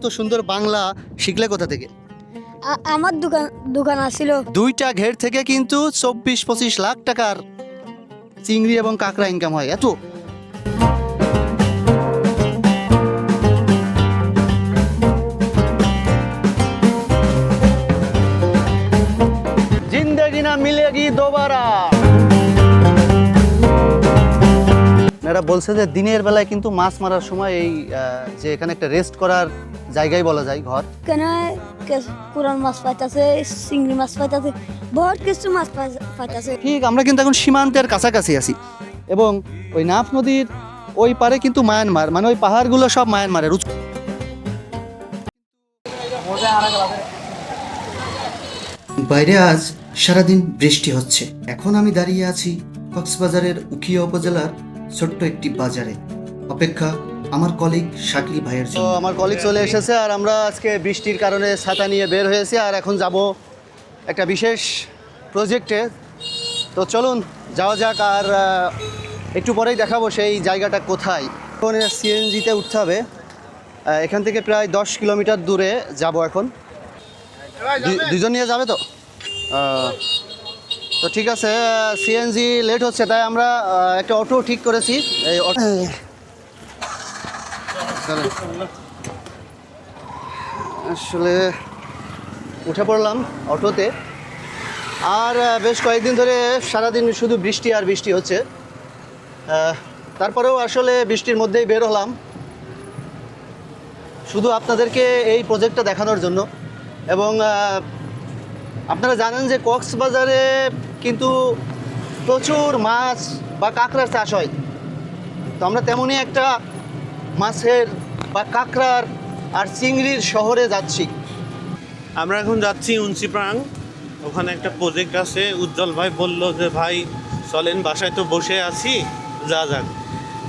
এত সুন্দর বাংলা শিখলে কোথা থেকে? আমার দোকান দোকান আছিল দুইটা ঘের থেকে কিন্তু চব্বিশ পঁচিশ লাখ টাকার চিংড়ি এবং কাঁকড়া ইনকাম হয়। এত? জিন্দগি না মিলেগি দোবারা। এরা বলছে যে দিনের বেলায় কিন্তু মাছ মারার সময় এই আহ, যে এখানে একটা রেস্ট করার জায়গায় বলা যায় ঘর। কেন? কোরআন মাছ পাইতাছে চিংড়ি মাছ পাইতাছে বহুত কিছু মাছ পাই- পাইতাছে। ঠিক আমরা কিন্তু এখন সীমান্তের কাছাকাছি আছি। এবং ওই নাফ নদীর ওই পারে কিন্তু মায়ানমার মানে ওই পাহাড়গুলো সব মায়ানমারের। উচ্চ বাইরে আজ সারাদিন বৃষ্টি হচ্ছে। এখন আমি দাঁড়িয়ে আছি কক্সবাজারের উখিয়া উপজেলার ছোট্ট একটি বাজারে। অপেক্ষা আমার কলিগ শাকিল ভাইয়ের তো জন্য। আমার কলিগ চলে এসেছে আর আমরা আজকে বৃষ্টির কারণে ছাতা নিয়ে বের হয়েছি আর এখন যাব একটা বিশেষ প্রজেক্টে তো চলুন যাওয়া যাক আর একটু পরেই দেখাবো সেই জায়গাটা কোথায়। এখন সিএনজিতে উঠতে হবে। এখান থেকে প্রায় দশ কিলোমিটার দূরে যাব এখন। দুজন নিয়ে যাবে তো? তো ঠিক আছে সিএনজি লেট হচ্ছে তাই আমরা একটা অটো ঠিক করেছি। এই অটো আসলে উঠে পড়লাম অটোতে। আর বেশ কয়েকদিন ধরে সারাদিন শুধু বৃষ্টি আর বৃষ্টি হচ্ছে। তারপরেও আসলে বৃষ্টির মধ্যেই বের হলাম। শুধু আপনাদেরকে এই প্রজেক্টটা দেখানোর জন্য। এবং আপনারা জানেন যে কক্সবাজারে কিন্তু প্রচুর মাছ বা কাঁকড়ার চাষ হয়। তো আমরা তেমনই একটা মাছের বা কাঁকড়ার আর চিংড়ির শহরে যাচ্ছি। আমরা এখন যাচ্ছি উঞ্চিপ্রাং ওখানে একটা প্রজেক্ট আছে। উজ্জ্বল ভাই বলল যে ভাই চলেন বাসায় তো বসে আছি যা যাক।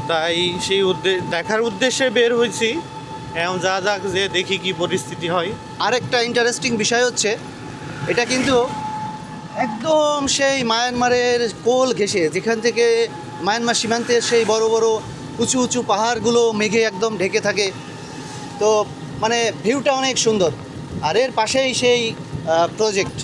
তাই সেই উদ্দেশ্য দেখার উদ্দেশ্যে বের হয়েছি। এখন যা যাক যে দেখি কি পরিস্থিতি হয়। আরেকটা ইন্টারেস্টিং বিষয় হচ্ছে এটা কিন্তু একদম সেই মায়ানমারের কোল ঘেঁষে, যেখান থেকে মায়ানমার সীমান্তে সেই বড় বড় উঁচু উঁচু পাহাড়গুলো মেঘে একদম ঢেকে থাকে। তো মানে ভিউটা অনেক সুন্দর। আর এর পাশেই সেই প্রজেক্ট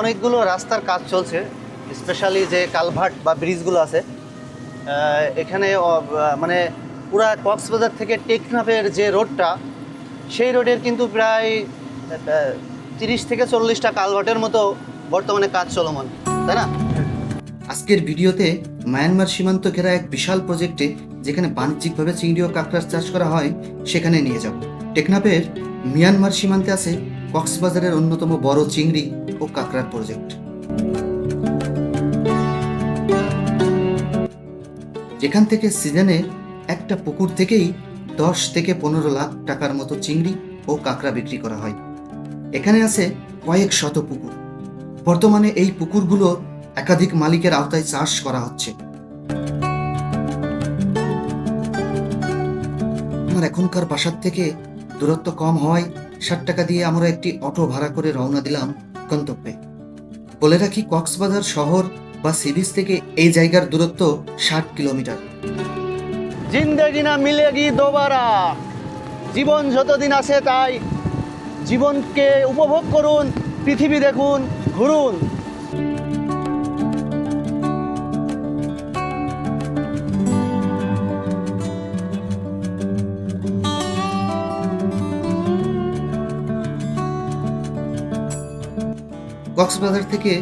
অনেকগুলো রাস্তার কাজ চলছে স্পেশালি যে কালভার্ট বা ব্রিজগুলো আছে। এখানে মানে পুরা কক্সবাজার থেকে টেকনাফের যে রোডটা, সেই রোডের কিন্তু প্রায় তিরিশ থেকে চল্লিশটা কালভার্টের মতো বর্তমানে কাজ চলমান, তাই না? আজকের ভিডিওতে মায়ানমার সীমান্ত ঘেরা এক বিশাল প্রজেক্টে, যেখানে বাণিজ্যিকভাবে চিংড়ি ও কাঁকড়ার চাষ করা হয়, সেখানে নিয়ে যাব। টেকনাফের মিয়ানমার সীমান্তে আছে কক্সবাজারের অন্যতম বড় চিংড়ি ও কাঁকড়ার প্রজেক্ট। যেখান থেকে সিজনে একটা পুকুর থেকেই দশ থেকে পনেরো লাখ টাকার মতো চিংড়ি ও কাঁকড়া বিক্রি করা হয়। এখানে আছে কয়েক শত পুকুর। বর্তমানে এই পুকুরগুলো একাধিক মালিকের আওতায় চাষ করা হচ্ছে। আমার এখনকার বাসার থেকে দূরত্ব কম হওয়ায় ষাট টাকা দিয়ে আমরা একটি অটো ভাড়া করে রওনা দিলাম গন্তব্যে। বলে রাখি, কক্সবাজার শহর বা সিরিজ থেকে এই জায়গার দূরত্ব ষাট কিলোমিটার। জিন্দেগি না মিলেগি দোবারা। জীবন যতদিন আছে তাই জীবনকে উপভোগ করুন, পৃথিবী দেখুন, ঘুরুন। কক্সবাজার থেকে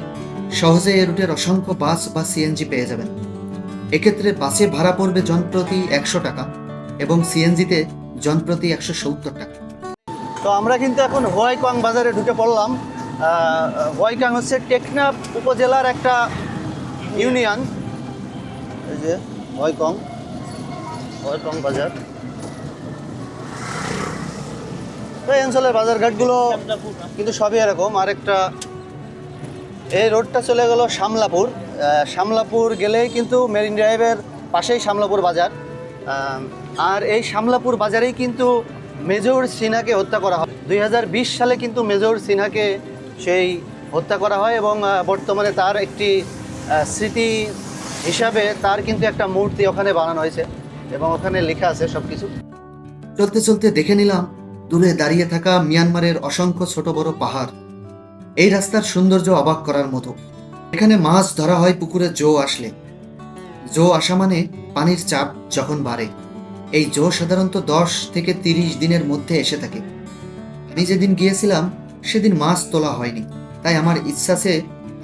সহজে এ রুটের অসংখ্য বাস বা সিএনজি পেয়ে যাবেন। এক্ষেত্রে বাসে ভাড়া পড়বে জনপ্রতি একশো টাকা এবং সিএনজিতে জনপ্রতি একশো সত্তর টাকা। তো আমরা কিন্তু এখন হোয়াইকং বাজারে ঢুকে পড়লাম। হোয়াইকং হচ্ছে টেকনাফ উপজেলার একটা ইউনিয়ন। এই যে হোয়াইকং হোয়াইকং বাজার। এই অঞ্চলের বাজারঘাটগুলো কিন্তু সবই এরকম। আরেকটা এই রোডটা চলে গেল শামলাপুর। শামলাপুর গেলেই কিন্তু মেরিন ড্রাইভের পাশেই শামলাপুর বাজার। আর এই শামলাপুর বাজারেই কিন্তু মেজর সিনহাকে হত্যা করা হয়। দুই হাজার বিশ সালে কিন্তু মেজর সিনহাকে সেই হত্যা করা হয় এবং বর্তমানে তার একটি স্মৃতি হিসাবে তার কিন্তু একটা মূর্তি ওখানে বানানো হয়েছে এবং ওখানে লেখা আছে সব কিছু চলতে চলতে দেখে নিলাম, দূরে দাঁড়িয়ে থাকা মিয়ানমারের অসংখ্য ছোট বড় পাহাড়। এই রাস্তার সৌন্দর্য অবাক করার মতো। এখানে মাছ ধরা হয় পুকুরে জো আসলে। জো আসা মানে পানির চাপ যখন বাড়ে। এই জো সাধারণত দশ থেকে তিরিশ দিনের মধ্যে এসে থাকে। আমি যেদিন গিয়েছিলাম, সেদিন মাছ তোলা হয়নি। তাই আমার ইচ্ছা আছে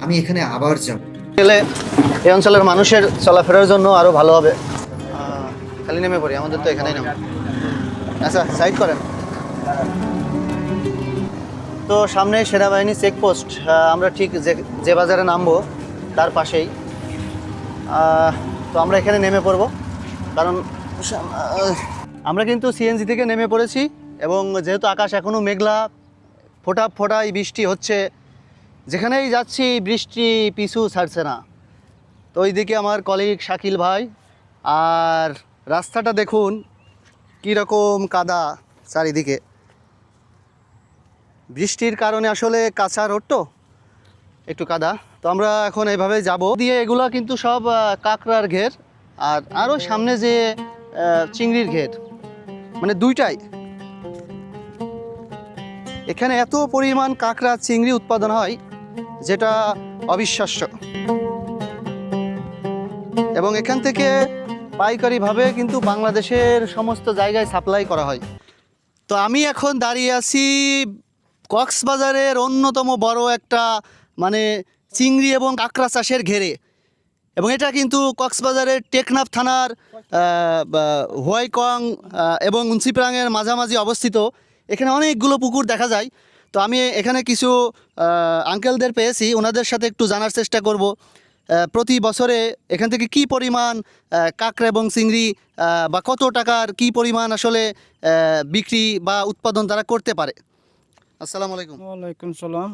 আমি এখানে আবার যাব। গেলে এই অঞ্চলের মানুষের চলাফেরার জন্য আরও ভালো হবে। খালি নেমে পড়ি, আমাদের তো এখানেই নেমে। আচ্ছা সাইড করেন। তো সামনে সেনাবাহিনী চেকপোস্ট আমরা ঠিক যে যে বাজারে নামবো, তার পাশেই। তো আমরা এখানে নেমে পড়ব। কারণ, আমরা কিন্তু সিএনজি থেকে নেমে পড়েছি এবং যেহেতু আকাশ এখনও মেঘলা, ফোটা ফোটাই বৃষ্টি হচ্ছে, যেখানেই যাচ্ছি বৃষ্টি পিছু ছাড়ছে না। তো ওইদিকে আমার কলিগ শাকিল ভাই, আর রাস্তাটা দেখুন, কীরকম কাদা চারিদিকে। বৃষ্টির কারণে আসলে কাঁচা রোড তো, একটু কাদা। তো আমরা এখন এইভাবে যাব। দিয়ে এগুলো কিন্তু সব কাঁকড়ার ঘের আর আরও সামনে যে চিংড়ির ঘের মানে দুইটাই। এখানে এত পরিমাণ কাঁকড়া, চিংড়ি উৎপাদন হয়, যেটা অবিশ্বাস্য। এবং এখান থেকে পাইকারিভাবে কিন্তু বাংলাদেশের সমস্ত জায়গায় সাপ্লাই করা হয়। তো আমি এখন দাঁড়িয়ে আছি কক্সবাজারের অন্যতম বড় একটা মানে চিংড়ি এবং কাঁকড়া চাষের ঘেরে। এবং এটা কিন্তু কক্সবাজারের টেকনাফ থানার হোয়াইকং এবং উনসিপ্রাংয়ের মাঝামাঝি অবস্থিত। এখানে অনেকগুলো পুকুর দেখা যায়। তো আমি এখানে কিছু আঙ্কেলদের পেয়েছি। ওনাদের সাথে একটু জানার চেষ্টা করব প্রতি বছরে এখান থেকে কি পরিমাণ কাঁকড়া এবং চিংড়ি বা কত টাকার কি পরিমাণ আসলে বিক্রি বা উৎপাদন তারা করতে পারে। আসসালামু আলাইকুম। ওয়ালাইকুম সালাম।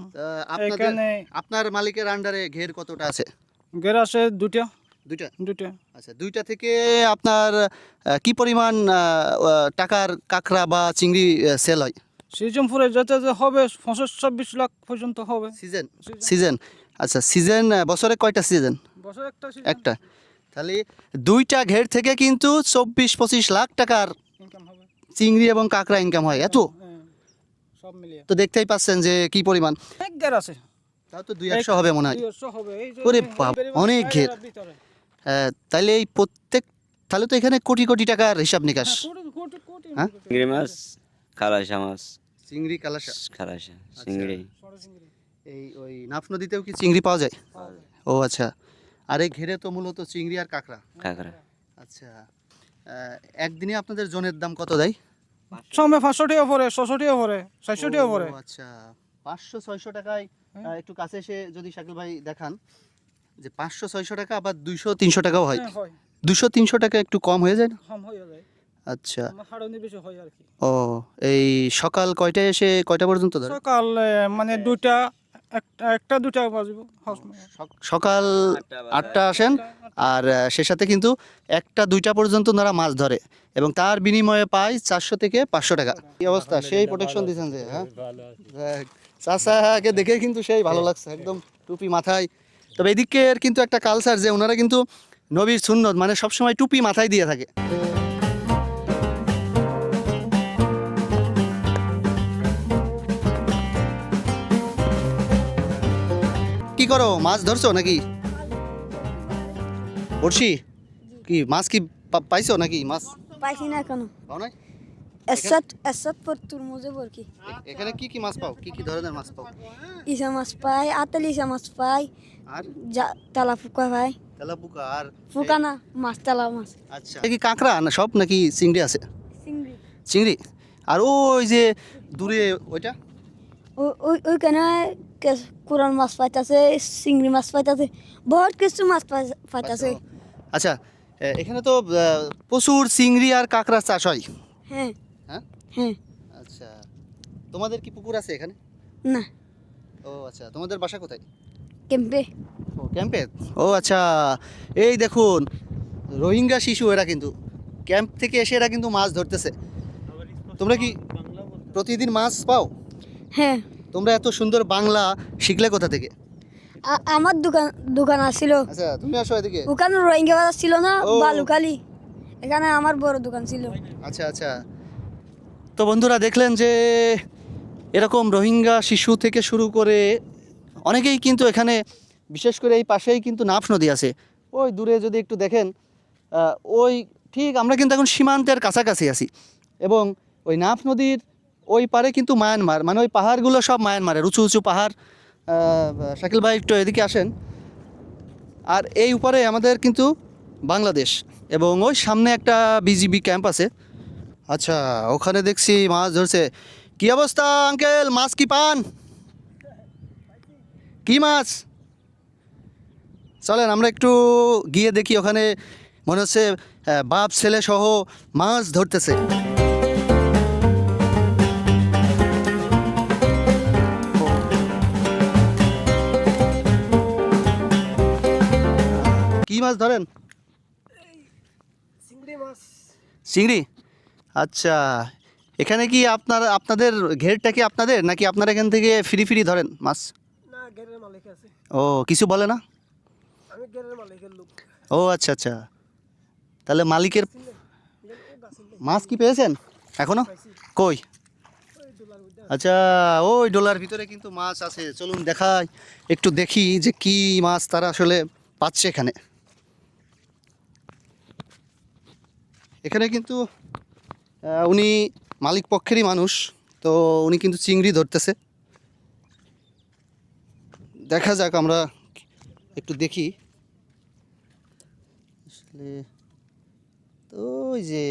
আপনাদের এখানে আপনার মালিকের আন্ডারে ঘের কতটা আছে? গের আছে দুটা দুইটা? দুটা আচ্ছা দুইটা থেকে আপনার কি পরিমাণ টাকার কাঁকড়া বা চিংড়ি সেল হয়? সিজন ফুরে যেতে যে হবে পঁচিশ ছাব্বিশ লাখ পর্যন্ত হবে। সিজন সিজন আচ্ছা সিজন বছরে কয়টা সিজন বছর একটা একটা। তাহলে দুইটা ঘের থেকে কিন্তু চব্বিশ পঁচিশ লাখ টাকার চিংড়ি এবং কাঁকড়া ইনকাম হয়। এত? হ্যাঁ, তো দেখতেই পাচ্ছেন যে কি পরিমাণ? এক গের আছে। তাও তো দুই একশো হবে মনে হয়। দুইশো হবে এই যে ওরে বাপ, অনেক ঘের। তাহলে এই প্রত্যেক তাহলে তো এখানে কোটি কোটি টাকার হিসাব নিকাশ। হ্যাঁ, কোটি কোটি কোটি। হ্যাঁ? চিংড়ি মাছ খালাসা মাছ। চিংড়ি কালাসা খালাসা চিংড়ি। এই ওই নাফ নদীতেও কি চিংড়ি পাওয়া যায়? ও আচ্ছা। আর এই ঘেরে তো মূলত চিংড়ি আর কাঁকড়া। কাঁকড়া। আচ্ছা একদিনে আপনাদের জনের দাম কত দেয়? সময় পরে পরে পরে আচ্ছা পাঁচশো ছয়শো টাকায় একটু কাছে এসে যদি শাকিল ভাই দেখান যে পাঁচশো ছয়শো টাকা আবার দুইশো তিনশো টাকাও হয়। হ্যাঁ, দুশো তিনশো টাকা একটু কম হয়ে যায় না? কম হয়ে যায়। আচ্ছা। হয় ও এই সকাল কয়টায় এসে কয়টা পর্যন্ত সকাল মানে দুইটা একটা একটা দুটা বাজব সকাল আটটা আসেন আর সে সাথে কিন্তু একটা দুইটা পর্যন্ত ওনারা মাছ ধরে এবং তার বিনিময়ে পায় চারশো থেকে পাঁচশো টাকা। কি অবস্থা? সেই প্রোটেকশন দিচ্ছেন যে হ্যাঁ? চাচাকে দেখে কিন্তু সেই ভালো লাগছে একদম টুপি মাথায়। তবে এদিকের কিন্তু একটা কালচার যে ওনারা কিন্তু নবীর সুন্নত মানে সবসময় টুপি মাথায় দিয়ে থাকে। কি করো? মাছ ধরছো নাকি? বড়শি? কি মাছ কি পাইছো নাকি মাছ? পাইছি না এখনও। পাও নাই? এসাত এসাত পর তুরমুজে বরকি এ- এখানে কি কি মাছ পাও? কি কি ধরনের মাছ পাও? ইসা মাছ পাই আতাল ইসা মাছ পাই আর? তালা ফুকা পাই আর? ফুকা না মাছ তালা মাছ। আচ্ছা। কি কাঁকড়া না সব নাকি চিংড়ি আছে? চিংড়ি। চিংড়ি? আর ওই যে দূরে ওইটা? ওই ওইখানে কে- কোরাল মাছ পাইতাছে চিংড়ি মাছ পাইতাছে বহুত কিছু মাছ পাই- পাইতাছে। আচ্ছা এখানে তো প্রচুর চিংড়ি আর কাঁকড়া চাষ হয়। হ্যাঁ। হ্যাঁ? হ্যাঁ। আচ্ছা তোমাদের কি পুকুর আছে এখানে? না। ও আচ্ছা তোমাদের বাসা কোথায়? ক্যাম্পে। ও ক্যাম্পে? ও আচ্ছা এই দেখুন রোহিঙ্গা শিশু এরা কিন্তু ক্যাম্প থেকে এসে এরা কিন্তু মাছ ধরতেছে। তোমরা কি প্রতিদিন মাছ পাও? হ্যাঁ। তোমরা এত সুন্দর বাংলা শিখলে কোথা থেকে? আমার দোকান দোকান আছিল। আচ্ছা তুমি আসো এদিকে। ওখানে রোহিঙ্গা বাজার ছিল না। বালুকালি। এখানে আমার বড় দোকান ছিল। আচ্ছা আচ্ছা। তো বন্ধুরা দেখলেন যে এরকম রোহিঙ্গা শিশু থেকে শুরু করে অনেকেই কিন্তু এখানে বিশেষ করে এই পাশেই কিন্তু নাফ নদী আছে। ওই দূরে যদি একটু দেখেন ওই ঠিক আমরা কিন্তু এখন সীমান্তের কাছাকাছি আছি। এবং ওই নাফ নদীর ওই পারে কিন্তু মায়ানমার মানে ওই পাহাড়গুলো সব মায়ানমারের, উঁচু উঁচু পাহাড়। শাকিল ভাই একটু এদিকে আসেন। আর এই উপরে আমাদের কিন্তু বাংলাদেশ এবং ওই সামনে একটা বিজিবি ক্যাম্প আছে। আচ্ছা ওখানে দেখছি মাছ ধরছে। কি অবস্থা, আঙ্কেল? মাছ কি পান? কি মাছ? চলেন, আমরা একটু গিয়ে দেখি ওখানে মনে হচ্ছে বাপ, ছেলে সহ মাছ ধরতেছে। মাছ ধরেন? চিংড়ি আচ্ছা এখানে কি আপনার আপনাদের ঘেরটা কি আপনাদের নাকি আপনারা এখান থেকে ফ্রি ফ্রি ধরেন মাছ? ও কিছু বলে না? ও আচ্ছা আচ্ছা। তাহলে মালিকের মাছ কি পেয়েছেন? এখনও? কই? আচ্ছা ওই ডোলার ভিতরে কিন্তু মাছ আছে। চলুন দেখাই একটু দেখি যে কি মাছ তারা আসলে পাচ্ছে এখানে। এখানে কিন্তু উনি মালিক পক্ষেরই মানুষ তো উনি কিন্তু চিংড়ি ধরতেছে। দেখা যাক আমরা একটু দেখি। আসলে তো ওই যে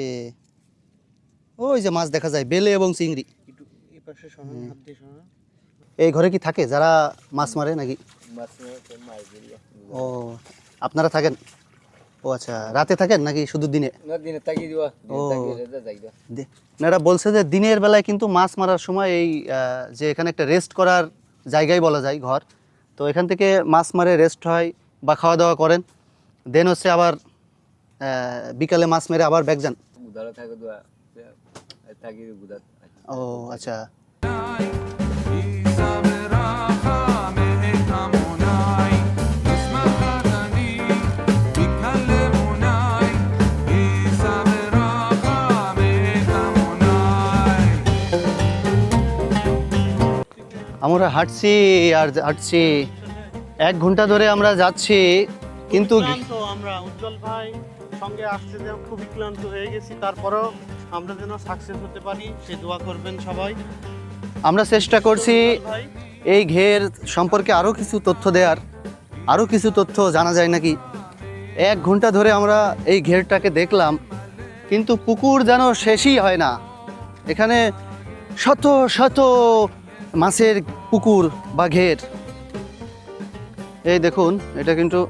ওই যে মাছ দেখা যায় বেলে এবং চিংড়ি। এই ঘরে কি থাকে? যারা মাছ মারে নাকি? ও আপনারা থাকেন? ও আচ্ছা রাতে থাকেন নাকি শুধু দিনে? ও। না, বলছে যে দিনের বেলায় কিন্তু মাছ মারার সময় এই যে এখানে একটা রেস্ট করার জায়গায় বলা যায় ঘর তো এখান থেকে মাছ মারে রেস্ট হয় বা খাওয়া দাওয়া করেন দেন হচ্ছে আবার বিকালে মাছ মেরে আবার ব্যাগ যান। ও আচ্ছা। আমরা হাঁটছি আর হাঁটছি। এক ঘণ্টা ধরে আমরা যাচ্ছি কিন্তু আমরা। উজ্জ্বল ভাই সঙ্গে আসতে যে খুবই ক্লান্ত হয়ে গেছি। তারপরেও আমরা যেন সাকসেস হতে পারি সে দোয়া করবেন সবাই। আমরা চেষ্টা করছি এই ঘের সম্পর্কে আরও কিছু তথ্য দেওয়ার। আরও কিছু তথ্য জানা যায় নাকি? এক ঘণ্টা ধরে আমরা এই ঘেরটাকে দেখলাম কিন্তু পুকুর যেন শেষই হয় না। এখানে শত শত মাছের পুকুর বা ঘের। এই দেখুন এটা কিন্তু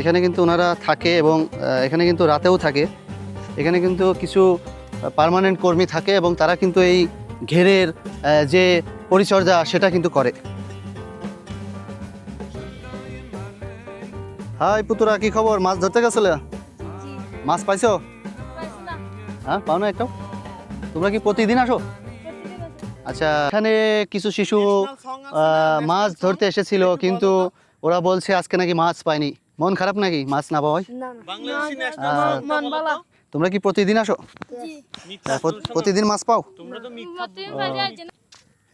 এখানে কিন্তু ওনারা থাকে এবং এখানে কিন্তু রাতেও থাকে। এখানে কিন্তু কিছু পার্মানেন্ট কর্মী থাকে এবং তারা কিন্তু এই ঘেরের যে পরিচর্যা সেটা কিন্তু করে। হাই পুতুরা কি খবর? মাছ ধরতে গেছিলে? মাছ পাইছো? হ্যাঁ পাও না একটাও? তোমরা কি প্রতিদিন আসো? আচ্ছা এখানে কিছু শিশু আহ, মাছ ধরতে এসেছিল কিন্তু ওরা বলছে আজকে নাকি মাছ পায়নি। মন খারাপ নাকি? মাছ না পাওয়ায়? তোমরা কি প্রতিদিন আসো? প্রতিদিন মাছ পাও? তোমরা তো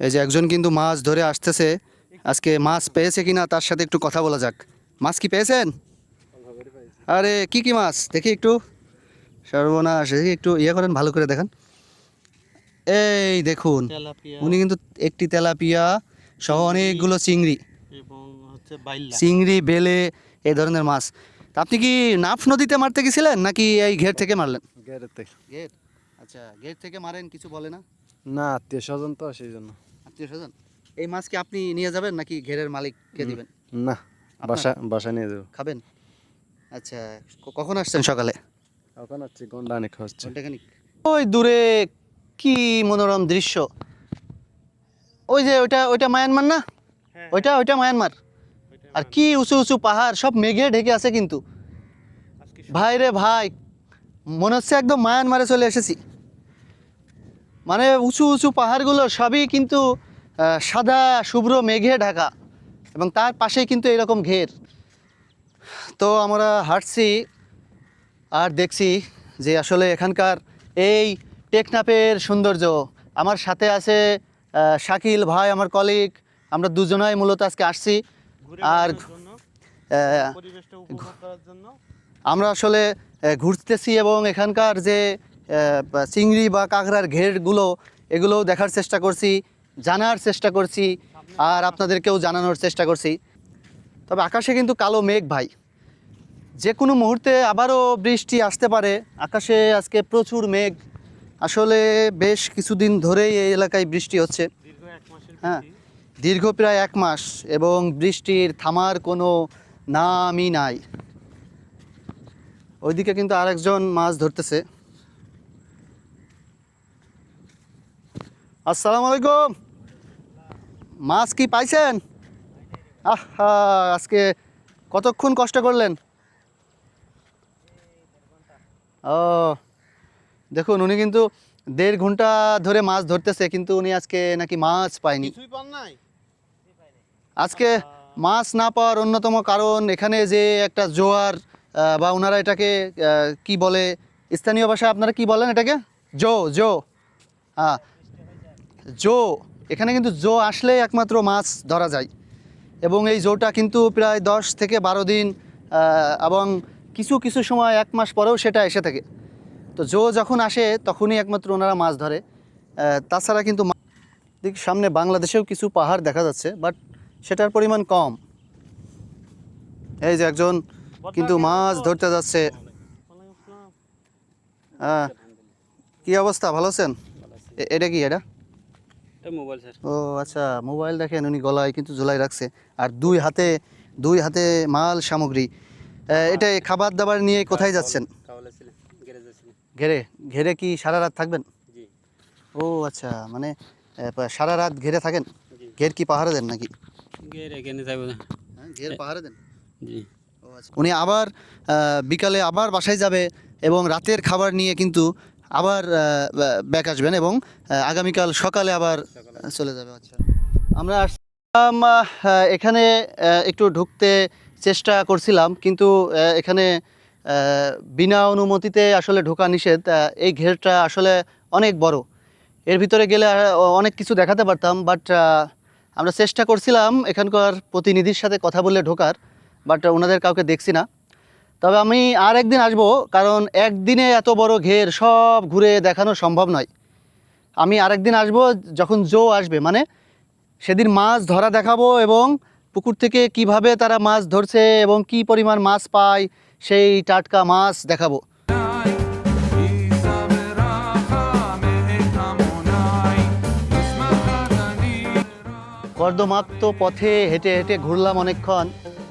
এই যে একজন কিন্তু মাছ ধরে আসতেছে আজকে মাছ পেয়েছে কিনা তার সাথে একটু কথা বলা যাক। মাছ কি পেয়েছেন? আরে কি কি মাছ? দেখি একটু। সর্বনাশ দেখি একটু ইয়ে করেন ভালো করে দেখান। এই দেখুন উনি কিন্তু একটি তেলাপিয়া সহ অনেকগুলো চিংড়ি। এবং হচ্ছে বাইল্লা চিংড়ি বেলে এই ধরনের মাছ। তা আপনি কি নাফ নদীতে মারতে গেছিলেন নাকি এই ঘের থেকে মারলেন? ঘের? আচ্ছা ঘের থেকে মারেন কিছু বলে না? না আত্মীয় স্বজন তো সেই জন্য। আত্মীয় স্বজন? এই মাছ কি আপনি নিয়ে যাবেন নাকি ঘেরের মালিককে দিবেন? না বাসা বাসা নিয়ে যাব। খাবেন? আচ্ছা কখন আসছেন সকালে? হচ্ছে গন্ডা অনেক হচ্ছে। ওই দূরে কি মনোরম দৃশ্য? ওই যে ওইটা ওইটা মায়ানমার না? হ্যাঁ, ওইটা ওইটা মায়ানমার। আর কি উঁচু উঁচু পাহাড় সব মেঘে ঢেকে আছে কিন্তু। ভাই রে ভাই মনে হচ্ছে একদম মায়ানমারে চলে এসেছি। মানে উঁচু উঁচু পাহাড়গুলো সবই কিন্তু সাদা শুভ্র মেঘে ঢাকা। এবং তার পাশেই কিন্তু এরকম ঘের। তো আমরা হাঁটছি আর দেখছি যে আসলে এখানকার এই টেকনাপের সৌন্দর্য। আমার সাথে আছে শাকিল ভাই আমার কলিগ আমরা দুজনাই মূলত আজকে আসছি। আর আমরা আসলে ঘুরতেছি এবং এখানকার যে চিংড়ি বা কাঁকড়ার ঘেরগুলো এগুলোও দেখার চেষ্টা করছি জানার চেষ্টা করছি আর আপনাদেরকেও জানানোর চেষ্টা করছি। তবে আকাশে কিন্তু কালো মেঘ ভাই। যে কোনো মুহূর্তে আবারও বৃষ্টি আসতে পারে। আকাশে আজকে প্রচুর মেঘ। আসলে বেশ কিছুদিন ধরেই এই এলাকায় বৃষ্টি হচ্ছে। হ্যাঁ দীর্ঘ প্রায় এক মাস এবং বৃষ্টির থামার কোনো নামই নাই। ওইদিকে কিন্তু আরেকজন মাছ ধরতেছে। আসসালামু আলাইকুম। মাছ কি পাইছেন? আহা আজকে কতক্ষণ কষ্ট করলেন? ও দেখুন উনি কিন্তু দেড় ঘণ্টা ধরে মাছ ধরতেছে কিন্তু উনি আজকে নাকি মাছ পায়নি। আজকে মাছ না পাওয়ার অন্যতম কারণ এখানে যে একটা জোয়ার বা ওনারা এটাকে কি বলে স্থানীয় ভাষায় আপনারা কি বলেন এটাকে? জো জো। হ্যাঁ জো। এখানে কিন্তু জো আসলেই একমাত্র মাছ ধরা যায়। এবং এই জোটা কিন্তু প্রায় দশ থেকে বারো দিন এবং কিছু কিছু সময় এক মাস পরেও সেটা এসে থাকে। তো জো যখন আসে তখনই একমাত্র ওনারা মাছ ধরে। তাছাড়া কিন্তু দেখি সামনে বাংলাদেশেও কিছু পাহাড় দেখা যাচ্ছে বাট সেটার পরিমাণ কম। এই যে একজন কিন্তু মাছ ধরতে যাচ্ছে। হ্যাঁ কি অবস্থা? ভালো আছেন? এটা কি এটা? ও আচ্ছা মোবাইল দেখেন উনি গলায় কিন্তু ঝুলাই রাখছে। আর দুই হাতে দুই হাতে মাল সামগ্রী। এটা খাবার দাবার নিয়ে কোথায় যাচ্ছেন? ঘেরে ঘেরে কি সারা রাত থাকবেন? ও আচ্ছা মানে সারা রাত ঘেরে থাকেন? ঘের কি পাহারা দেন নাকি? এখানে হ্যাঁ ঘের পাহারা দেন? জি। ও আচ্ছা। উনি আবার বিকালে আবার বাসায় যাবে এবং রাতের খাবার নিয়ে কিন্তু আবার ব্যাক আসবেন এবং আগামীকাল সকালে আবার চলে যাবে আচ্ছা। আমরা আসলাম এখানে একটু ঢুকতে চেষ্টা করছিলাম কিন্তু এখানে বিনা অনুমতিতে আসলে ঢোকা নিষেধ এই ঘেরটা আসলে অনেক বড়। এর ভিতরে গেলে অনেক কিছু দেখাতে পারতাম বাট আমরা চেষ্টা করছিলাম এখানকার প্রতিনিধির সাথে কথা বলে ঢোকার বাট ওনাদের কাউকে দেখছি না। তবে আমি আর একদিন আসব, কারণ একদিনে এত বড় ঘের সব ঘুরে দেখানো সম্ভব নয়। আমি আরেকদিন আসব যখন জো আসবে মানে সেদিন মাছ ধরা দেখাবো এবং পুকুর থেকে কীভাবে তারা মাছ ধরছে এবং কি পরিমাণ মাছ পায় সেই টাটকা মাছ দেখাবো। কর্দমাক্ত পথে হেঁটে হেঁটে ঘুরলাম অনেকক্ষণ।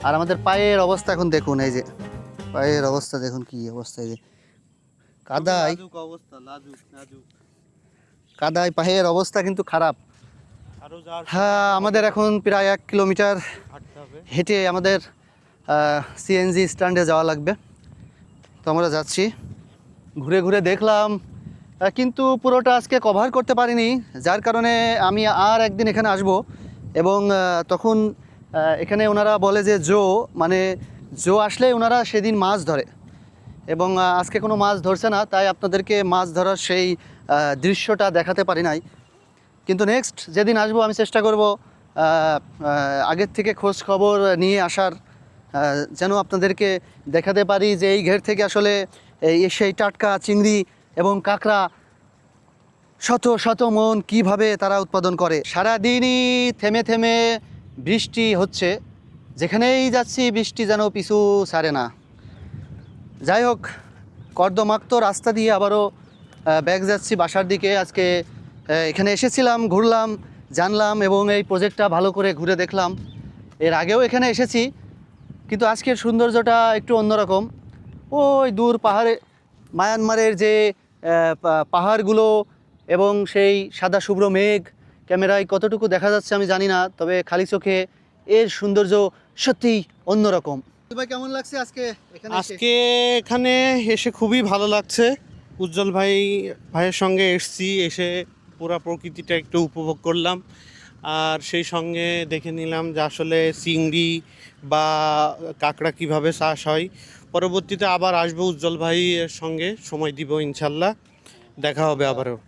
আর আমাদের পায়ের অবস্থা এখন দেখুন এই যে। পায়ের অবস্থা দেখুন কি অবস্থা এই যে। কাদায় লাজুক কাদায় পায়ের অবস্থা কিন্তু খারাপ। হ্যাঁ আমাদের এখন প্রায় এক কিলোমিটার হেঁটে আমাদের সিএনজি স্ট্যান্ডে যাওয়া লাগবে। তো আমরা যাচ্ছি। ঘুরে ঘুরে দেখলাম। কিন্তু পুরোটা আজকে কভার করতে পারিনি। যার কারণে আমি আর একদিন এখানে আসব। এবং তখন এখানে ওনারা বলে যে জো মানে জো আসলে ওনারা সেদিন মাছ ধরে। এবং আজকে কোনো মাছ ধরছে না। তাই আপনাদেরকে মাছ ধরার সেই দৃশ্যটা দেখাতে পারি নাই। কিন্তু নেক্সট যেদিন আসব আমি চেষ্টা করব আগের থেকে খোঁজ খবর নিয়ে আসার। যেন আপনাদেরকে দেখাতে পারি যে এই ঘের থেকে আসলে এই সেই টাটকা চিংড়ি এবং কাঁকড়া শত শত মন কীভাবে তারা উৎপাদন করে। সারাদিনই থেমে থেমে বৃষ্টি হচ্ছে, যেখানেই যাচ্ছি বৃষ্টি যেন পিছু ছাড়ে না। যাই হোক, কর্দমাক্ত রাস্তা দিয়ে আবারও ব্যাগ যাচ্ছি বাসার দিকে। আজকে এখানে এসেছিলাম, ঘুরলাম, জানলাম এবং এই প্রজেক্টটা ভালো করে ঘুরে দেখলাম। এর আগেও এখানে এসেছি কিন্তু আজকের সৌন্দর্যটা একটু অন্যরকম। ওই দূর পাহাড়ে মায়ানমারের যে পাহাড়গুলো এবং সেই সাদা শুভ্র মেঘ ক্যামেরায় কতটুকু দেখা যাচ্ছে আমি জানি না তবে খালি চোখে এর সৌন্দর্য সত্যিই অন্যরকম। ভাই কেমন লাগছে আজকে এখানে আজকে এখানে এসে খুবই ভালো লাগছে। উজ্জ্বল ভাই ভাইয়ের সঙ্গে এসছি এসে পুরো প্রকৃতিটা একটু উপভোগ করলাম। আর সেই সঙ্গে দেখে নিলাম যে আসলে চিংড়ি বা কাঁকড়া কীভাবে চাষ হয়, পরবর্তীতে আবার আসব উজ্জ্বল ভাইয়ের সঙ্গে। সময় দিব ইনশাল্লাহ। দেখা হবে আবারও।